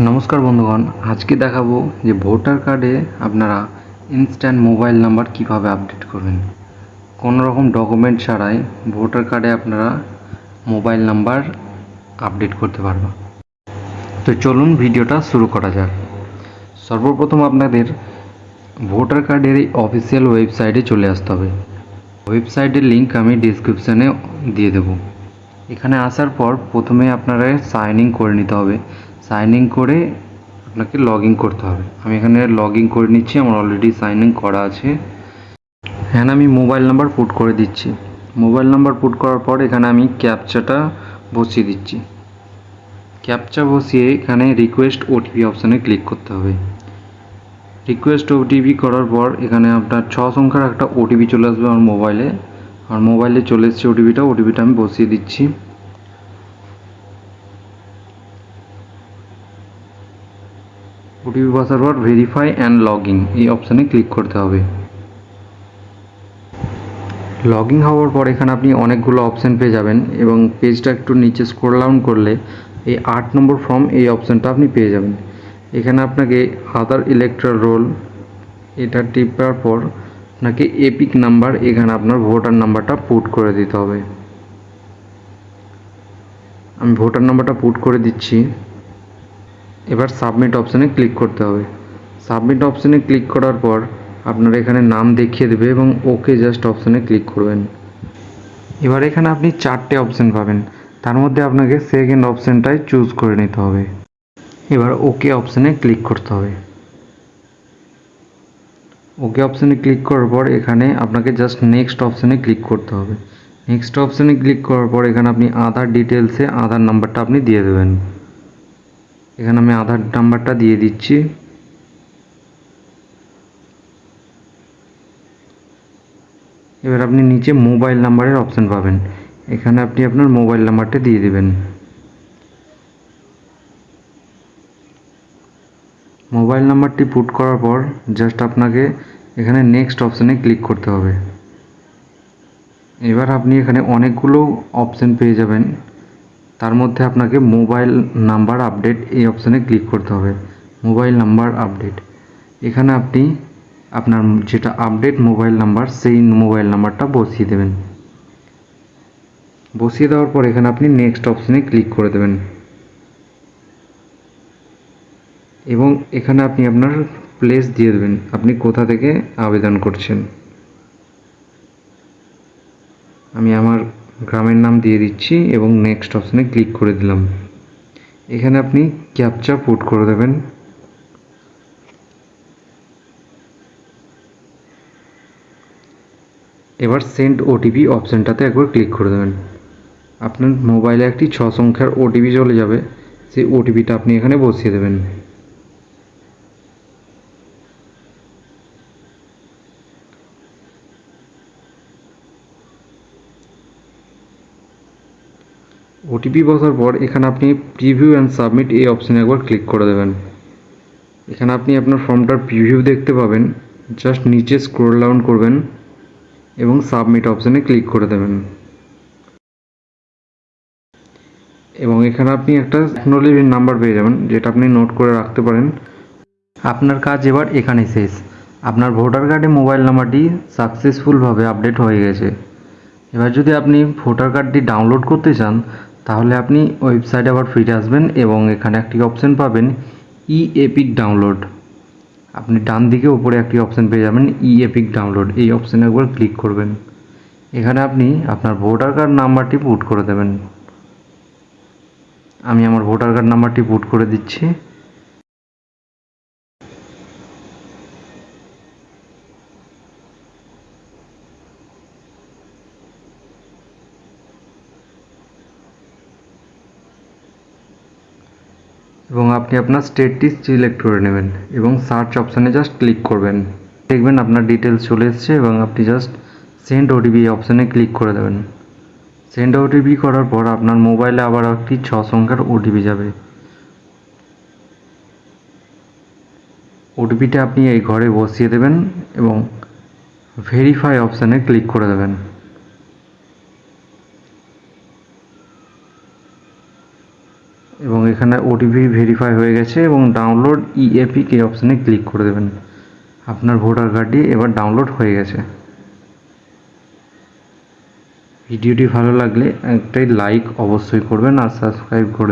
নমস্কার বন্ধুগণ, আজকে দেখাবো যে ভোটার কার্ডে আপনারা ইনস্ট্যান্ট মোবাইল নাম্বার কীভাবে আপডেট করবেন। কোনো রকম ডকুমেন্ট ছাড়াই ভোটার কার্ডে আপনারা মোবাইল নাম্বার আপডেট করতে পারবেন। তো চলুন ভিডিওটা শুরু করা যাক। সর্বপ্রথম আপনাদের ভোটার কার্ডের এই অফিসিয়াল ওয়েবসাইটে চলে আসতে হবে। ওয়েবসাইটের লিঙ্ক আমি ডিসক্রিপশানে দিয়ে দেবো। এখানে আসার পর প্রথমে আপনারা সাইন ইন করে নিতে হবে। সাইন ইন করে আপনাকে লগ ইন করতে হবে। আমি এখানে লগ ইন করে নিচ্ছি, আমার অলরেডি সাইন ইন করা আছে। এখানে আমি মোবাইল নাম্বার পুট করে দিচ্ছি। মোবাইল নাম্বার পুট করার পর এখানে আমি ক্যাপচাটা বসিয়ে দিচ্ছি। ক্যাপচা বসিয়ে এখানে রিকোয়েস্ট ওটিপি অপশানে ক্লিক করতে হবে। রিকোয়েস্ট ওটিপি করার পর এখানে আপনার ছ সংখ্যার একটা ওটিপি চলে আসবে আমার মোবাইলে আমার মোবাইলে চলে এসেছে ওটিপিটা ওটিপিটা আমি বসিয়ে দিচ্ছি। ওটিপি পর ভেরিফাই অ্যান্ড লগইন এই অপশানে ক্লিক করতে হবে। লগ ইন হওয়ার পর এখানে আপনি অনেকগুলো অপশান পেয়ে যাবেন এবং পেজটা একটু নিচে স্ক্রোল ডাউন করলে এই আট নম্বর ফর্ম এই অপশানটা আপনি পেয়ে যাবেন। এখানে আপনাকে আদার ইলেকট্রাল রোল এটা টিপার পর আপনাকে এপিক নাম্বার এখানে আপনার ভোটার নাম্বারটা পুট করে দিতে হবে। আমি ভোটার নাম্বারটা পুট করে দিচ্ছি। এবার সাবমিট অপশানে ক্লিক করতে হবে। সাবমিট অপশানে ক্লিক করার পর আপনার এখানে নাম দেখিয়ে দেবে এবং ওকে জাস্ট অপশানে ক্লিক করবেন। এবার এখানে আপনি চারটে অপশান পাবেন। তার মধ্যে আপনাকে সেকেন্ড অপশানটাই চুজ করে নিতে হবে। এবার ওকে অপশানে ক্লিক করতে হবে। ওকে অপশানে ক্লিক করার পর এখানে আপনাকে জাস্ট নেক্সট অপশানে ক্লিক করতে হবে। নেক্সট অপশানে ক্লিক করার পর এখানে আপনি আধার ডিটেলসে আধার নাম্বারটা আপনি দিয়ে দেবেন। এখানে আমি আধার নাম্বারটা দিয়ে দিচ্ছি। এবার আপনি নিচে মোবাইল নাম্বারের অপশান পাবেন। এখানে আপনি আপনার মোবাইল নাম্বারটা দিয়ে দেবেন। মোবাইল নাম্বারটি পুট করার পর জাস্ট আপনাকে এখানে নেক্সট অপশানে ক্লিক করতে হবে। এবার আপনি এখানে অনেকগুলো অপশান পেয়ে যাবেন। তার মধ্যে আপনাকে মোবাইল নাম্বার আপডেট এই অপশানে ক্লিক করতে হবে। Mobile number update. এখানে আপনি আপনার যেটা আপডেট মোবাইল নাম্বার, সেই মোবাইল নাম্বারটা বসিয়ে দেবেন। বসিয়ে দেওয়ার পর এখানে আপনি নেক্সট অপশানে ক্লিক করে দেবেন। এবং এখানে আপনি আপনার প্লেস দিয়ে দেবেন। আপনি কোথা থেকে আবেদন করছেন। আমি আমার গ্রামের নাম দিয়ে দিচ্ছি এবং নেক্সট অপশানে ক্লিক করে দিলাম। এখানে আপনি ক্যাপচা পুট করে দেবেন। এবার সেন্ড ওটিপি অপশানটাতে একবার ক্লিক করে দেবেন। আপনার মোবাইলে একটি ছ সংখ্যার ওটিপি চলে যাবে। সেই ওটিপিটা আপনি এখানে বসিয়ে দেবেন। ওটিপি বসার পর এখানে আপনি প্রিভিউ অ্যান্ড সাবমিট এই অপশানে একবার ক্লিক করে দেবেন। এখানে আপনি আপনার ফর্মটার প্রিভিউ দেখতে পাবেন। জাস্ট নিচে স্ক্রোল ডাউন করবেন এবং সাবমিট অপশানে ক্লিক করে দেবেন। এবং এখানে আপনি একটা টেকনোলজির নাম্বার পেয়ে যাবেন, যেটা আপনি নোট করে রাখতে পারেন। আপনার কাজ এবার এখানে শেষ। আপনার ভোটার কার্ডে মোবাইল নাম্বারটি সাকসেসফুলভাবে আপডেট হয়ে গেছে। এবার যদি আপনি ভোটার কার্ডটি ডাউনলোড করতে চান তাহলে আপনি ওয়েবসাইটে আবার ফিরে আসবেন এবং এখানে একটি অপশান পাবেন ই এপিক ডাউনলোড আপনি ডান দিকে উপরে একটি অপশান পেয়ে যাবেন ই এপিক ডাউনলোড এই অপশানে একবার ক্লিক করবেন। এখানে আপনি আপনার ভোটার কার্ড নাম্বারটি পুট করে দেবেন। আমি আমার ভোটার কার্ড নাম্বারটি পুট করে দিচ্ছি। এবং আপনি আপনার স্টেটটি সিলেক্ট করে নেবেন এবং সার্চ অপশানে জাস্ট ক্লিক করবেন। দেখবেন আপনার ডিটেলস চলে এসছে এবং আপনি জাস্ট সেন্ড ওটিপি অপশানে ক্লিক করে দেবেন। সেন্ড ওটিপি করার পর আপনার মোবাইলে আবার একটি ছ সংখ্যার ওটিপি যাবে। ওটিপিটা আপনি এই ঘরে বসিয়ে দেবেন এবং ভেরিফাই অপশানে ক্লিক করে দেবেন। এবং এখানে ওটিপি ভেরিফাই হয়ে গেছে এবং ডাউনলোড ইএপি কে অপশানে ক্লিক করে দেবেন। আপনার ভোটার কার্ডটি এবার ডাউনলোড হয়ে গেছে। ভিডিওটি ভালো লাগলে একটাই লাইক অবশ্যই করবেন আর সাবস্ক্রাইব করে